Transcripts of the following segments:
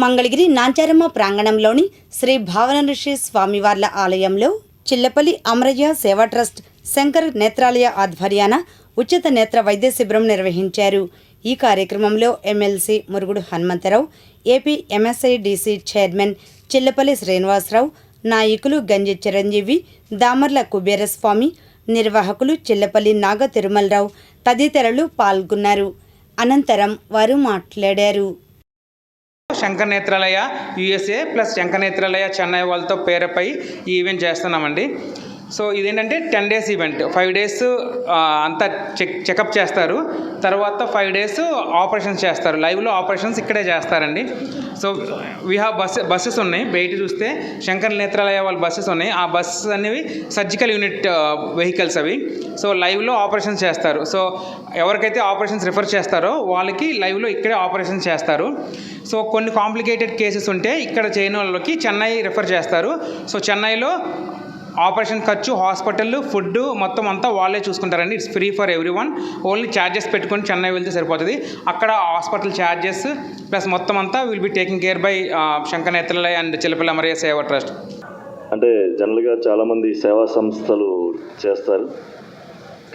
మంగళగిరి నాంచారమ్మ ప్రాంగణంలోని శ్రీ భావన ఋషి స్వామివార్ల ఆలయంలో చిల్లపల్లి అమరయ్య సేవా ట్రస్ట్ శంకర్ నేత్రాలయ ఆధ్వర్యాన ఉచిత నేత్ర వైద్య శిబిరం నిర్వహించారు. ఈ కార్యక్రమంలో MLC Murugudu Hanumantharao AP MSIDC chairman Chillapalli Srinivasarao నాయకులు గంజి చిరంజీవి దామర్ల కుబేరస్వామి నిర్వాహకులు చిల్లపల్లి నాగ తిరుమలరావు తదితరులు పాల్గొన్నారు. అనంతరం వారు మాట్లాడారు. శంకర్ నేత్రాలయ యూఎస్ఏ ప్లస్ శంకర్ నేత్రాలయ చెన్నై వాళ్ళతో పేరుపై ఈ ఈవెంట్ చేస్తున్నామండి. సో ఇదేంటంటే ten days event. Five days అంతా చెక్ చెకప్ చేస్తారు. తర్వాత ఫైవ్ డేస్ ఆపరేషన్స్ చేస్తారు. లైవ్లో ఆపరేషన్స్ ఇక్కడే చేస్తారండి. So we have bus buses ఉన్నాయి. బయట చూస్తే శంకర్ నేత్రాలయ వాళ్ళ బస్సెస్ ఉన్నాయి. ఆ బస్సెస్ అనేవి సర్జికల్ యూనిట్ వెహికల్స్ అవి. సో లైవ్లో ఆపరేషన్స్ చేస్తారు. సో ఎవరికైతే ఆపరేషన్స్ రిఫర్ చేస్తారో వాళ్ళకి లైవ్లో ఇక్కడే ఆపరేషన్స్ చేస్తారు. సో కొన్ని కాంప్లికేటెడ్ కేసెస్ ఉంటే ఇక్కడ చేయని వాళ్ళకి చెన్నై రిఫర్ చేస్తారు. సో చెన్నైలో ఆపరేషన్ ఖర్చు హాస్పిటల్ ఫుడ్ మొత్తం అంతా వాళ్ళే చూసుకుంటారండి. It's free for every one only charges పెట్టుకొని చెన్నై వెళ్తే సరిపోతుంది. అక్కడ హాస్పిటల్ ఛార్జెస్ ప్లస్ మొత్తం అంతా will be taking care by Sankara Nethralaya and Chilapalli Amarayya Seva trust. అంటే జనరల్గా చాలామంది సేవా సంస్థలు చేస్తారు.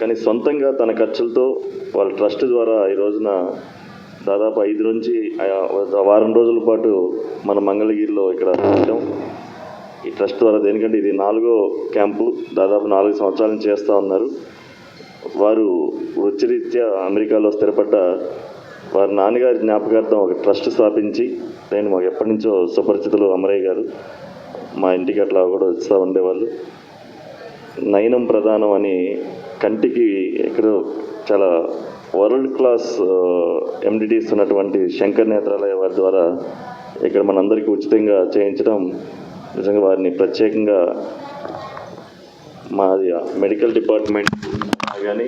కానీ సొంతంగా తన ఖర్చులతో వాళ్ళ ట్రస్ట్ ద్వారా ఈ రోజున దాదాపు ఐదు నుంచి వారం రోజుల పాటు మన మంగళగిరిలో ఇక్కడ ఈ ట్రస్ట్ ద్వారా దేనికంటే ఇది నాలుగో క్యాంపు దాదాపు నాలుగు సంవత్సరాల నుంచి చేస్తూ ఉన్నారు. వారు వృత్తిరీత్యా అమెరికాలో స్థిరపడ్డ వారి నాన్నగారి జ్ఞాపకార్థం ఒక ట్రస్ట్ స్థాపించి నేను మాకు ఎప్పటి నుంచో సుపరిచితులు అమరయ్య గారు మా ఇంటికి అట్లా కూడా వస్తూ ఉండేవాళ్ళు. నయనం ప్రధానం అని కంటికి ఎక్కడో చాలా వరల్డ్ క్లాస్ ఎండిటీస్ ఉన్నటువంటి శంకర్ నేత్రాలయ వారి ద్వారా ఇక్కడ మనందరికీ ఉచితంగా చేయించడం నిజంగా వారిని ప్రత్యేకంగా మాది మెడికల్ డిపార్ట్మెంట్ కానీ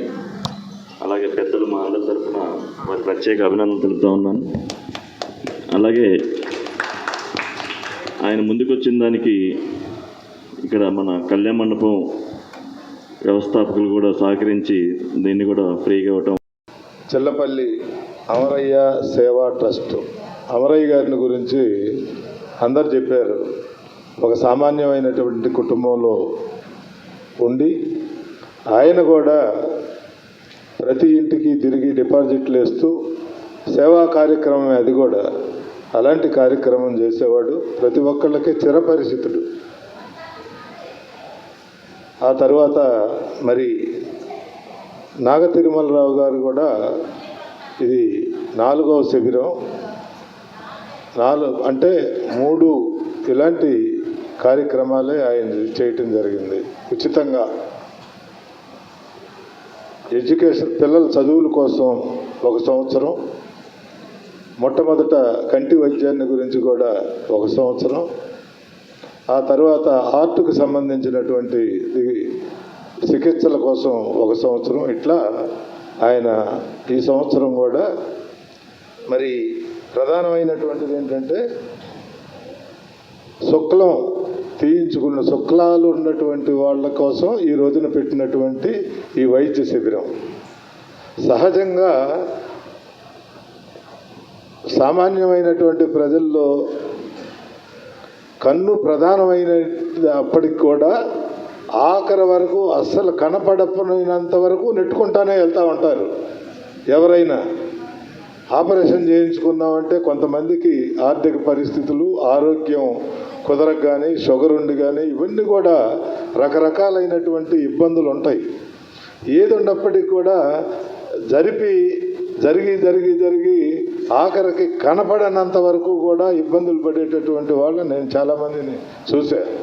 అలాగే పెద్దలు మా అందరి తరఫున వారి ప్రత్యేక అభినందనలు తెలుపుతూ ఉన్నాను. అలాగే ఆయన ముందుకు వచ్చిన దానికి ఇక్కడ మన కళ్యాణ మండపం వ్యవస్థాపకులు కూడా సహకరించి దీన్ని కూడా ఫ్రీగా ఇవ్వటం. చెల్లపల్లి అమరయ్య సేవా ట్రస్ట్ అమరయ్య గారిని గురించి అందరు చెప్పారు. ఒక సామాన్యమైనటువంటి కుటుంబంలో ఉండి ఆయన కూడా ప్రతి ఇంటికి తిరిగి డిపాజిట్లు వేస్తూ సేవా కార్యక్రమం అది కూడా. అలాంటి కార్యక్రమం చేసేవాడు ప్రతి ఒక్కళ్ళకి చిరపరిచితుడు. ఆ తర్వాత మరి నాగ తిరుమలరావు గారు కూడా ఇది నాలుగవ శిబిరం. నాలుగు అంటే మూడు ఇలాంటి కార్యక్రమాలే ఆయన చేయటం జరిగింది. ఉచితంగా ఎడ్యుకేషన్ పిల్లల చదువుల కోసం ఒక సంవత్సరం మొట్టమొదట కంటి వైద్యాన్ని గురించి కూడా ఒక సంవత్సరం ఆ తర్వాత ఆర్ట్కు సంబంధించినటువంటి చికిత్సల కోసం ఒక సంవత్సరం. ఇట్లా ఆయన ఈ సంవత్సరం కూడా మరి ప్రధానమైనటువంటిది ఏంటంటే శుక్లం తీయించుకున్న శుక్లాలు ఉన్నటువంటి వాళ్ళ కోసం ఈ రోజున పెట్టినటువంటి ఈ వైద్య శిబిరం. సహజంగా సామాన్యమైనటువంటి ప్రజల్లో కన్ను ప్రధానమైన అప్పటికి కూడా ఆఖరి వరకు అస్సలు కనపడపోయినంత వరకు నెట్టుకుంటానే వెళ్తూ ఉంటారు. ఎవరైనా ఆపరేషన్ చేయించుకుందామంటే కొంతమందికి ఆర్థిక పరిస్థితులు ఆరోగ్యం కుదరక కానీ షుగర్ ఉండి కానీ ఇవన్నీ కూడా రకరకాలైనటువంటి ఇబ్బందులు ఉంటాయి ఏది ఉన్నప్పటికీ కూడా జరిపి జరిగి జరిగి జరిగి ఆఖరికి కనపడనంత వరకు కూడా ఇబ్బందులు పడేటటువంటి వాళ్ళు నేను చాలామందిని చూశాను